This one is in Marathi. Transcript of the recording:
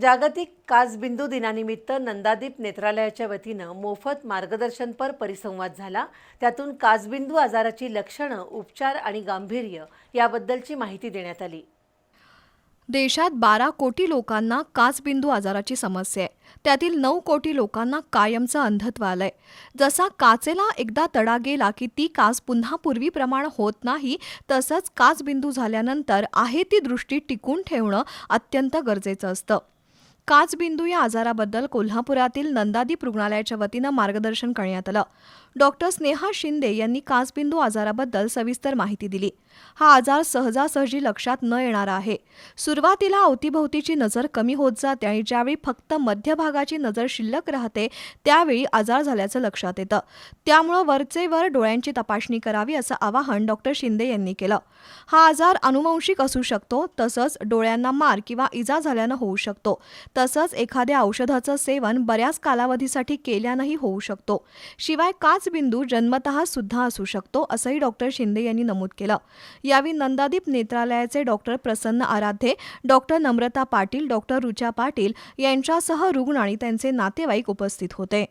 जागतिक काचबिंदू दिनानिमित्त नंदादीप नेत्रालयाच्या वतीनं मोफत मार्गदर्शनपर परिसंवाद झाला. त्यातून काचबिंदू आजाराची लक्षणं उपचार आणि गांभीर्य याबद्दलची माहिती देण्यात आली. देशात बारा कोटी लोकांना काचबिंदू आजाराची समस्या आहे. त्यातील नऊ कोटी लोकांना कायमचं अंधत्व आलंय. जसा काचेला एकदा तडा गेला की ती काच पुन्हा पूर्वीप्रमाणे होत नाही तसंच काचबिंदू झाल्यानंतर आहे ती दृष्टी टिकून ठेवणं अत्यंत गरजेचं असतं. काचबिंदू या आजाराबद्दल कोल्हापुरातील नंदादीप रुग्णालयाच्या वतीनं मार्गदर्शन करण्यात आलं. डॉक्टर स्नेहा शिंदे यांनी काचबिंदू आजाराबद्दल सविस्तर माहिती दिली. हा आजार सहजासहजी लक्षात न येणारा आहे. सुरुवातीला अवतीभोवतीची नजर कमी होत जाते आणि ज्यावेळी फक्त मध्यभागाची नजर शिल्लक राहते त्यावेळी आजार झाल्याचं लक्षात येतं. त्यामुळं वरचे वर डोळ्यांची तपासणी करावी असं आवाहन डॉक्टर शिंदे यांनी केलं. हा आजार अनुवंशिक असू शकतो तसंच डोळ्यांना मार किंवा इजा झाल्यानं होऊ शकतो. तसंच एखाद्या औषधाचं सेवन बऱ्याच कालावधीसाठी केल्यानंही होऊ शकतो. शिवाय काचबिंदू जन्मतः सुद्धा असू शकतो असंही डॉक्टर शिंदे यांनी नमूद केलं. यावेळी Nandadeep नेत्रालयाचे doctor Prasanna Aradhye doctor Namrata Patil doctor Rucha Patil यांच्यासह रुग्ण आणि त्यांचे नातेवाईक उपस्थित होते.